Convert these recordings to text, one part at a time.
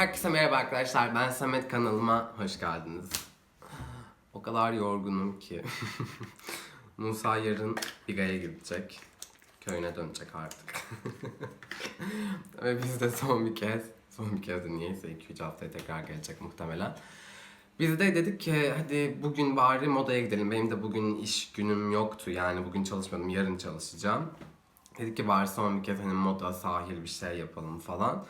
Herkese merhaba arkadaşlar. Ben Samet kanalıma hoş geldiniz. O kadar yorgunum ki. Musa yarın Biga'ya gidecek. Köyüne dönecek artık. Ve biz de son bir kez, son bir kez de niyeyse 2-3 haftaya tekrar gelecek muhtemelen. Biz de dedik ki hadi bugün bari modaya gidelim. Benim de bugün iş günüm yoktu yani bugün çalışmadım yarın çalışacağım. Dedik ki bari son bir kez hani moda sahil bir şey yapalım falan.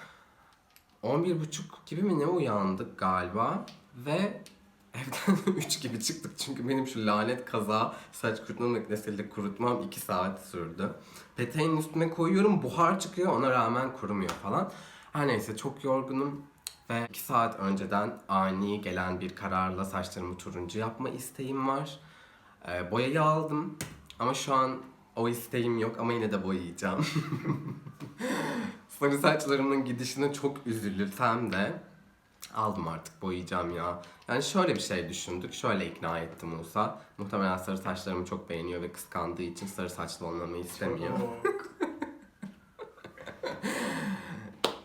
11.30 gibi mi ne uyandık galiba ve evden 3 gibi çıktık çünkü benim şu lanet kaza saç kurutma makinesiyle kurutmam 2 saat sürdü. Peteğin üstüne koyuyorum buhar çıkıyor ona rağmen kurumuyor falan. Her neyse çok yorgunum ve 2 saat önceden ani gelen bir kararla saçlarımı turuncu yapma isteğim var. Ee, boyayı aldım ama şu an o isteğim yok ama yine de boyayacağım. Sarı saçlarımın gidişine çok üzülürsem de aldım artık boyayacağım ya. Yani şöyle bir şey düşündük. Şöyle ikna etti Musa. Muhtemelen sarı saçlarımı çok beğeniyor ve kıskandığı için sarı saçlı olmamı istemiyor.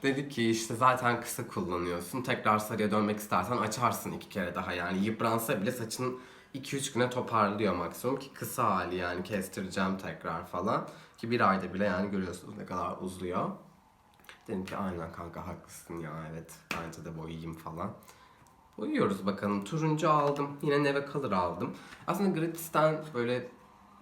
Dedi ki işte zaten kısa kullanıyorsun. Tekrar sarıya dönmek istersen açarsın iki kere daha yani. Yıpransa bile saçın 2-3 güne toparlıyor maksimum ki kısa hali yani kestireceğim tekrar falan. Ki bir ayda bile yani görüyorsunuz ne kadar uzuyor. Dedim ki aynen kanka haklısın ya evet bence de boyayayım falan. Boyuyoruz bakalım. Turuncu aldım. Yine Neve Color aldım. Aslında Gratis'ten böyle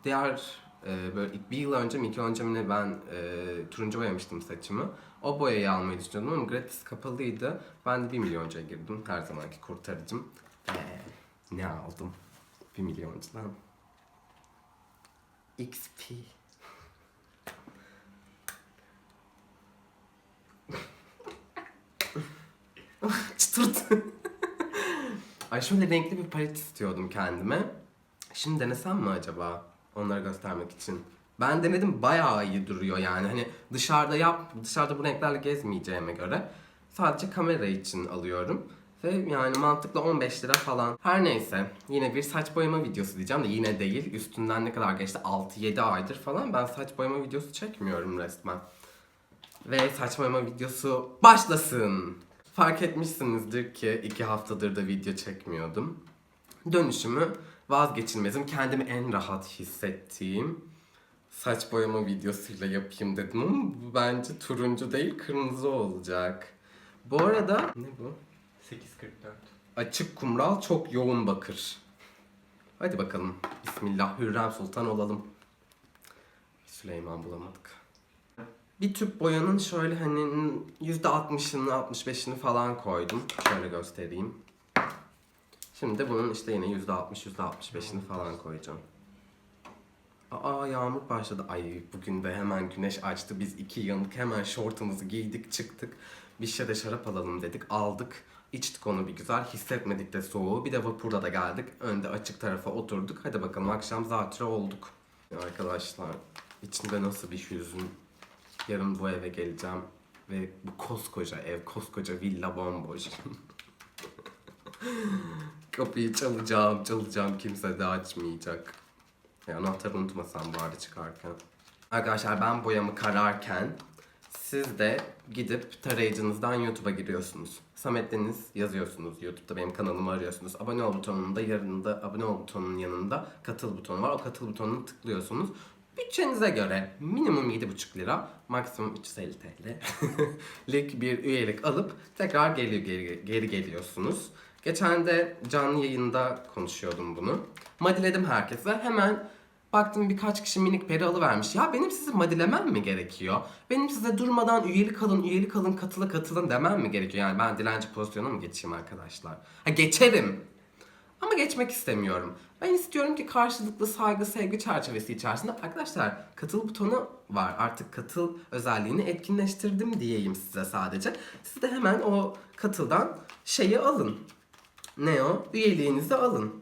diğer e, böyle bir yıl önce mi iki yıl önce mi ne ben e, turuncu boyamıştım saçımı. O boyayı almayı düşünüyordum ama Gratis kapalıydı. Ben de 1 milyoncuya girdim. Her zamanki kurtarıcım. Ve ne aldım? 1 milyoncudan. XP. Ay şöyle renkli bir palet istiyordum kendime. Şimdi denesem mi acaba? Onları göstermek için. Ben denedim bayağı iyi duruyor yani. Hani dışarıda yap, dışarıda bu renklerle gezmeyeceğime göre sadece kamera için alıyorum. Ve yani mantıklı 15 lira falan. Her neyse yine bir saç boyama videosu diyeceğim de yine değil. Üstünden ne kadar geçti 6-7 aydır falan ben saç boyama videosu çekmiyorum resmen. Ve saç boyama videosu başlasın. Fark etmişsinizdir ki iki haftadır da video çekmiyordum. Dönüşümü vazgeçilmezim. Kendimi en rahat hissettiğim saç boyama videosuyla yapayım dedim ama bu bence turuncu değil kırmızı olacak. Bu arada ne bu? 8.44. Açık kumral çok yoğun bakır. Hadi bakalım. Bismillah Hürrem Sultan olalım. Süleyman bulamadık. Bir tüp boyanın şöyle hani %60'ını 65'ini falan koydum. Şöyle göstereyim. Şimdi bunun işte yine %60 %65'ini falan koyacağım. Aa yağmur başladı. Ay bugün de hemen güneş açtı. Biz iki yanık hemen şortumuzu giydik çıktık. Bir şişe de şarap alalım dedik. Aldık. İçtik onu bir güzel. Hissetmedik de soğuğu. Bir de vapurda da geldik. Önde açık tarafa oturduk. Hadi bakalım akşam zatürre olduk. Arkadaşlar içinde nasıl bir hüzün. Yarın bu eve geleceğim. Ve bu koskoca ev, koskoca villa bomboş. Kapıyı çalacağım, çalacağım. Kimse de açmayacak. Ya anahtarı unutmasam bari çıkarken. Arkadaşlar ben boyamı kararken siz de gidip tarayıcınızdan YouTube'a giriyorsunuz. Samet Deniz yazıyorsunuz YouTube'da benim kanalımı arıyorsunuz. Abone ol butonunda yanında abone ol butonunun yanında katıl butonu var. O katıl butonunu tıklıyorsunuz. Bütçenize göre minimum 7,5 lira, maksimum 350 TL lik bir üyelik alıp tekrar geri, geri, geri geliyorsunuz. Geçen de canlı yayında konuşuyordum bunu. Madiledim herkese. Hemen baktım birkaç kişi minik peri alıvermiş. Ya benim sizi madilemem mi gerekiyor? Benim size durmadan üyelik alın, üyelik alın, katıla katılın demem mi gerekiyor? Yani ben dilenci pozisyonuna mı geçeyim arkadaşlar? Ha geçerim. Ama geçmek istemiyorum. Ben istiyorum ki karşılıklı saygı, sevgi çerçevesi içerisinde arkadaşlar katıl butonu var. Artık katıl özelliğini etkinleştirdim diyeyim size sadece. Siz de hemen o katıldan şeyi alın. Ne o? Üyeliğinizi alın.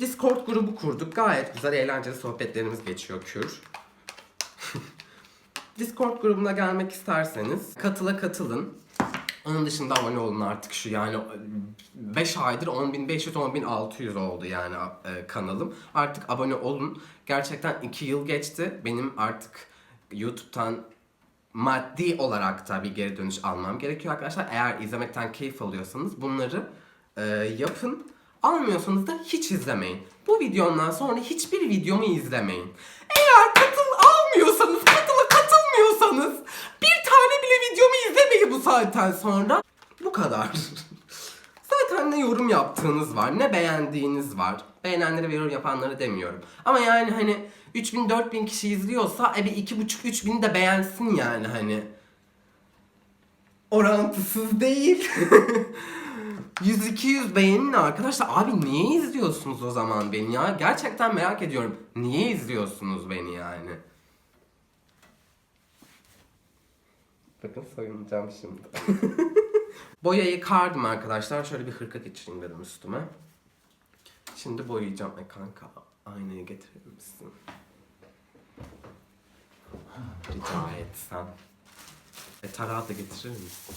Discord grubu kurduk. Gayet güzel eğlenceli sohbetlerimiz geçiyor kür. Discord grubuna gelmek isterseniz katıla katılın. Onun dışında abone olun artık şu yani 5 aydır 10.500 10.600 oldu yani e, kanalım. Artık abone olun. Gerçekten 2 yıl geçti. Benim artık YouTube'dan maddi olarak da bir geri dönüş almam gerekiyor arkadaşlar. Eğer izlemekten keyif alıyorsanız bunları e, yapın. Almıyorsanız da hiç izlemeyin. Bu videomdan sonra hiçbir videomu izlemeyin. Eğer katıl almıyorsanız, katıla katılmıyorsanız bir tane bile videomu izlemeyin bu saatten sonra. Bu kadar. Zaten ne yorum yaptığınız var, ne beğendiğiniz var. Beğenenlere ve yorum yapanları demiyorum. Ama yani hani 3000 4000 kişi izliyorsa e bir 2,5 3000 de beğensin yani hani. Orantısız değil. 100-200 beğenin arkadaşlar. Abi niye izliyorsunuz o zaman beni ya? Gerçekten merak ediyorum. Niye izliyorsunuz beni yani? Bakın soyunacağım şimdi. Boyayı kardım arkadaşlar. Şöyle bir hırka geçireyim dedim üstüme. Şimdi boyayacağım. E kanka aynayı getirir misin? Rica etsem. E tarağı da getirir misin?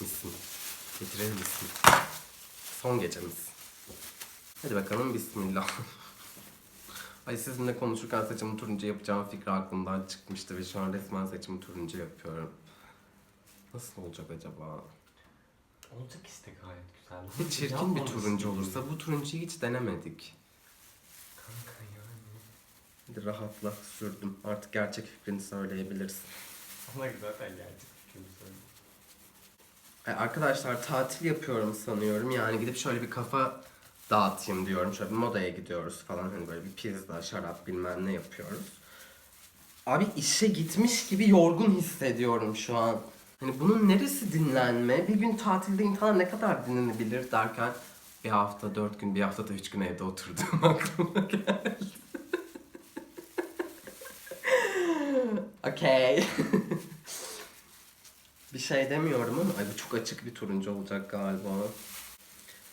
Misin? Getirir misin? Son gecemiz. Hadi bakalım bismillah. Ay sizinle konuşurken saçımı turuncu yapacağım fikri aklımdan çıkmıştı ve şu an resmen saçımı turuncu yapıyorum. Nasıl olacak acaba? Olacak işte gayet güzel. Hiç çirkin bir turuncu olursa bu turuncuyu hiç denemedik. Kanka yani. Hadi rahatla sürdüm. Artık gerçek fikrini söyleyebilirsin. Sana zaten gerçek fikrimi söyleyeyim. E, arkadaşlar tatil yapıyorum sanıyorum. Yani gidip şöyle bir kafa dağıtayım diyorum. Şöyle bir modaya gidiyoruz falan. Hani böyle bir pizza, şarap bilmem ne yapıyoruz. Abi işe gitmiş gibi yorgun hissediyorum şu an. Hani bunun neresi dinlenme? Bir gün tatilde insan ne kadar dinlenebilir derken bir hafta dört gün, bir hafta da üç gün evde oturduğum aklıma geldi. Okey. bir şey demiyorum ama ay bu çok açık bir turuncu olacak galiba.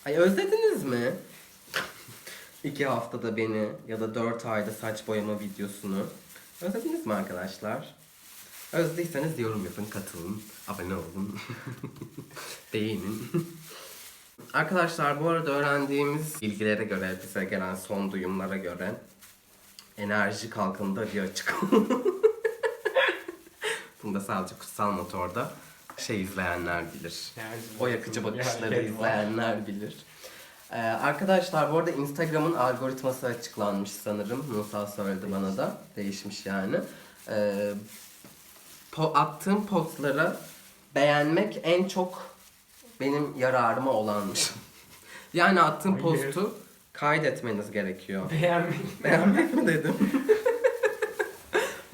Ay özlediniz mi? İki haftada beni ya da dört ayda saç boyama videosunu. Özlediniz mi arkadaşlar? Özlediyseniz yorum yapın, katılın, abone olun, beğenin. Arkadaşlar bu arada öğrendiğimiz bilgilere göre, bize gelen son duyumlara göre enerji kalkında bir açık. Bunu da sadece kutsal motorda şey izleyenler bilir. O yakıcı bakışları izleyenler bilir. Ee, arkadaşlar bu arada Instagram'ın algoritması açıklanmış sanırım. Musa söyledi bana da. Değişmiş yani. Ee, po- attığım postlara beğenmek en çok benim yararıma olanmış. yani attığım Hayır. postu kaydetmeniz gerekiyor. Beğenmek. Beğenmek mi dedim?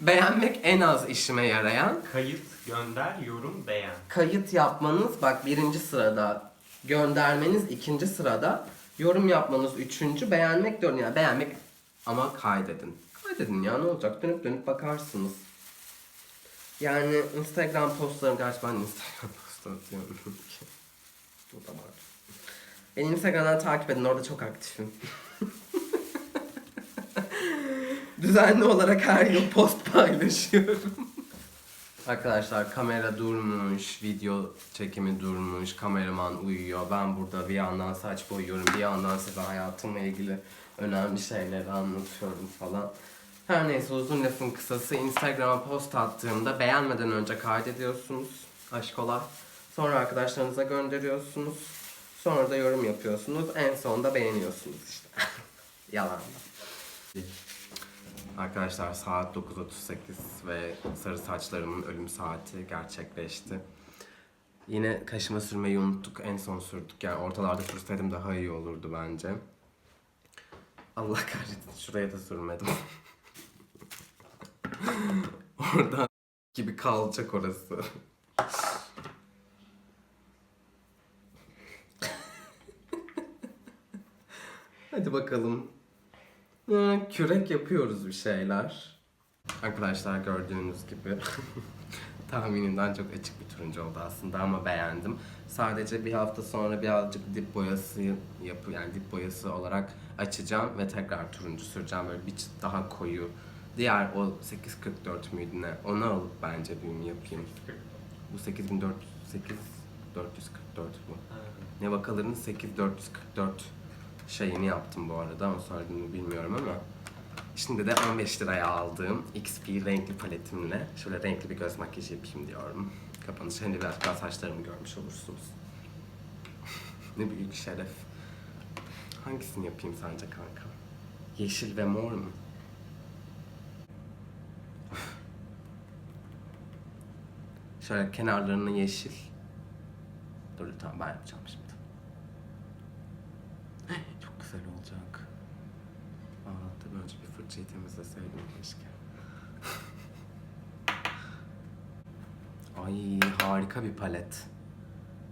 Beğenmek en az işime yarayan Kayıt, gönder, yorum, beğen. kayıt yapmanız bak birinci sırada, göndermeniz ikinci sırada, yorum yapmanız üçüncü, beğenmek dördüncü. Yani beğenmek ama kaydedin. Kaydedin ya ne olacak dönüp dönüp bakarsınız. Yani Instagram postlarım, gerçi ben Instagram postu atıyorum ki. Da var. Beni Instagram'dan takip edin orada çok aktifim. Düzenli olarak her yıl post paylaşıyorum. Arkadaşlar kamera durmuş, video çekimi durmuş, kameraman uyuyor. Ben burada bir yandan saç boyuyorum, bir yandan size hayatımla ilgili önemli şeyleri anlatıyorum falan. Her neyse uzun lafın kısası Instagram'a post attığımda beğenmeden önce kaydediyorsunuz. Aşk olay. Sonra arkadaşlarınıza gönderiyorsunuz. Sonra da yorum yapıyorsunuz. En sonunda beğeniyorsunuz işte. Yalan. Arkadaşlar saat 9.38 ve sarı saçlarımın ölüm saati gerçekleşti. Yine kaşıma sürmeyi unuttuk. En son sürdük. Yani ortalarda sürseydim daha iyi olurdu bence. Allah kahretsin şuraya da sürmedim. Oradan gibi kalacak orası. Hadi bakalım. Ya, kürek yapıyoruz bir şeyler. Arkadaşlar gördüğünüz gibi tahminimden çok açık bir turuncu oldu aslında ama beğendim. Sadece bir hafta sonra birazcık dip boyası yapı yani dip boyası olarak açacağım ve tekrar turuncu süreceğim böyle bir çıt daha koyu. Diğer o 844 müydü ne? Onu alıp bence düğümü yapayım. Bu 8400 8444 bu. Ne vakalarının 8444 şeyini yaptım bu arada. Onu söylediğimi bilmiyorum ama Şimdi de 15 liraya aldığım XP renkli paletimle şöyle renkli bir göz makyajı yapayım diyorum. Kapanış hem de biraz daha saçlarımı görmüş olursunuz. ne büyük şeref. Hangisini yapayım sence kanka? Yeşil ve mor mu? Şöyle kenarlarını yeşil. Dur tamam ben yapacağım şimdi. Güzel olacak. Tabii önce bir fırçayı temizleseydim keşke. Ay harika bir palet.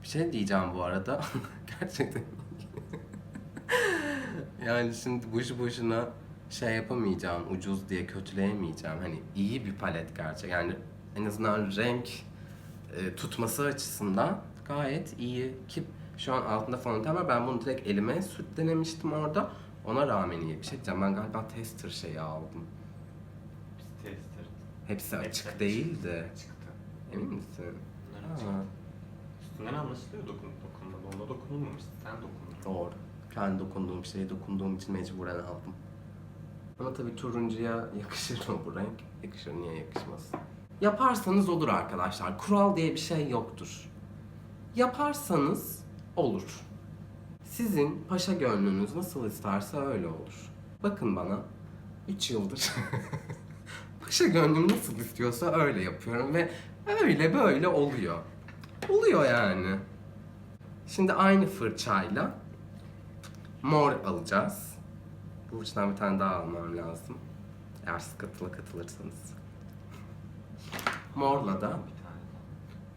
Bir şey diyeceğim bu arada. Gerçekten. yani şimdi boşu boşuna şey yapamayacağım, ucuz diye kötüleyemeyeceğim. Hani iyi bir palet gerçek. Yani en azından renk e, tutması açısından gayet iyi. Ki şu an altında fondöten var. Ben bunu direkt elime süt denemiştim orada. Ona rağmen iyi. Bir şey diyeceğim. Ben galiba tester şeyi aldım. Biz tester. Hepsi açık açık. değildi. Çıktı. Emin misin? Bunlar açık. Ha, Üstünden anlaşılıyor dokunup dokunmadı. Ona dokunulmamış. Sen dokundun. doğru. Kendi dokunduğum şeye dokunduğum için mecburen aldım. Ama tabii turuncuya yakışır mı bu renk? Yakışır, niye yakışmasın? Yaparsanız olur arkadaşlar. Kural diye bir şey yoktur. Yaparsanız olur. Sizin paşa gönlünüz nasıl isterse öyle olur. Bakın bana. 3 yıldır. paşa gönlüm nasıl istiyorsa öyle yapıyorum ve öyle böyle oluyor. Oluyor yani. Şimdi aynı fırçayla mor alacağız. Bu fırçadan bir tane daha almam lazım. Eğer siz katıla katılırsanız. Morla da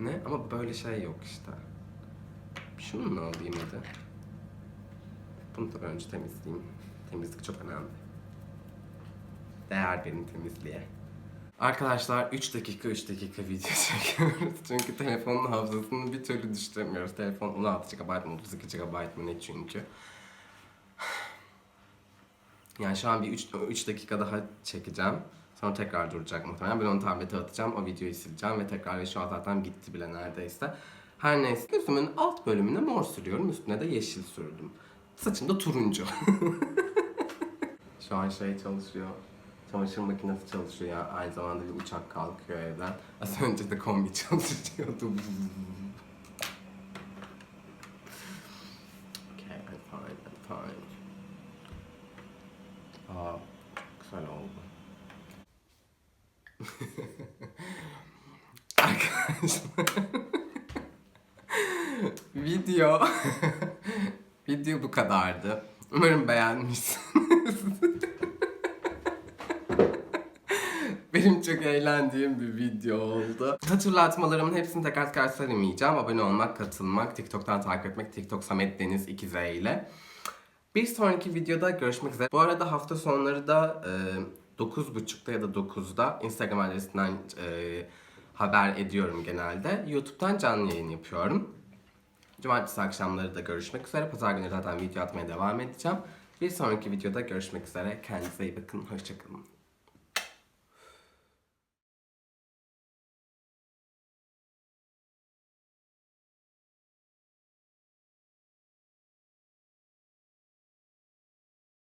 ne? Ama böyle şey yok işte. Şunu mu alayım hadi? Bunu da önce temizleyeyim. Temizlik çok önemli. Değer verin temizliğe. Arkadaşlar 3 dakika 3 dakika video çekiyoruz. Çünkü telefonun hafızasını bir türlü düşüremiyoruz. Telefon 16 GB mı 32 GB mı ne çünkü. Yani şu an bir 3, 3 dakika daha çekeceğim. Sonra tekrar duracak muhtemelen. Ben onu tablete atacağım. O videoyu sileceğim ve tekrar ve şu an zaten gitti bile neredeyse. Her neyse gözümün alt bölümüne mor sürüyorum. Üstüne de yeşil sürdüm. Saçım da turuncu. şu an şey çalışıyor. Çamaşır makinesi çalışıyor ya. Aynı zamanda bir uçak kalkıyor evden. Az önce de kombi çalışıyordu. okay, I'm fine, I'm fine. Aa, çok güzel oldu. Arkadaşlar. Video video bu kadardı. Umarım beğenmişsiniz. Benim çok eğlendiğim bir video oldu. Hatırlatmalarımın hepsini tekrar tekrar söylemeyeceğim. Abone olmak, katılmak, TikTok'tan takip etmek, TikTok Samet Deniz 2Z ile. Bir sonraki videoda görüşmek üzere. Bu arada hafta sonları da e, 9.30'da ya da 9'da Instagram adresinden e, haber ediyorum genelde. YouTube'dan canlı yayın yapıyorum. Cumartesi akşamları da görüşmek üzere. Pazar günü zaten video atmaya devam edeceğim. Bir sonraki videoda görüşmek üzere. Kendinize iyi bakın. Hoşçakalın.